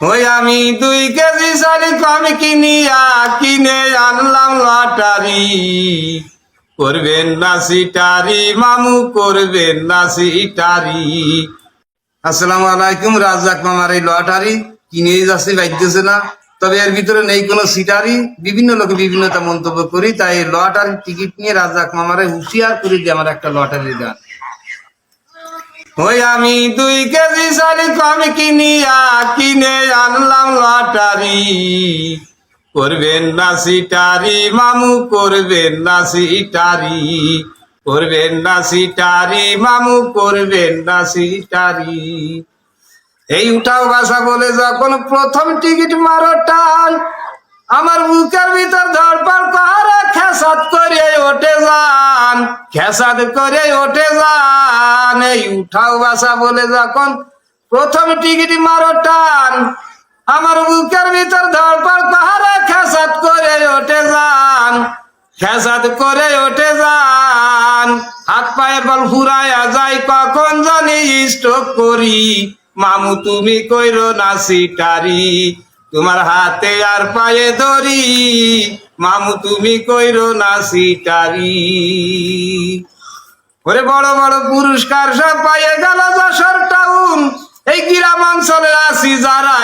ওই আমি দুই কেজি চালি কম কিনিয়া কিনে আনলাম লটারি। করবেন না সিটারি, মামু, করবেন না সিটারি। আসসালামু আলাইকুম, রাজ্জাক মামার এই লটারি কিনে যাচ্ছে, বাইতেছে না। তবে এর ভিতরে নেই কোনো সিটারি। বিভিন্ন লোকে বিভিন্নতা মন্তব্য করি, তাই লটারি টিকিট নিয়ে রাজ্জাক মামারে হুঁশিয়ার করে দিয়ে আমার একটা লটারি গান ওই আমি দুই কেজি চালি কম কিনিয়া কিনে আনলাম লটারি। করবেন না সিটারি, মামু, করবেন না সিটারি। করবেন না সিটারি, মামু, করবেন না সিটারি। এই উঠাও ভাষা বলে যখন প্রথম টিকিট মারো টান, আমার বুকের ভিতর ধরপড় করে খেসাত করে ওঠে খেসাত করে ওঠে যান এই উঠাও ভাষা বলে যখন প্রথম টিকিট মারো টান, আমার বুকের ভিতর ধরপড় করে খেসাত করে ওঠে যান খেসাত করে ওঠে যান হাত পায়ের বল ফুরাইয়া যায় কখন জানি স্ট্রোক করি, মামু তুমি কইরো না সিটারি তোমার হাতে আর পায়ে ধরি মামু, তুমি কইরো না সিটারি? ওরে বড় বড় পুরস্কার সব পাইয়ে গেল যশোর টাউন এই গ্রাম অঞ্চলে আসি যারা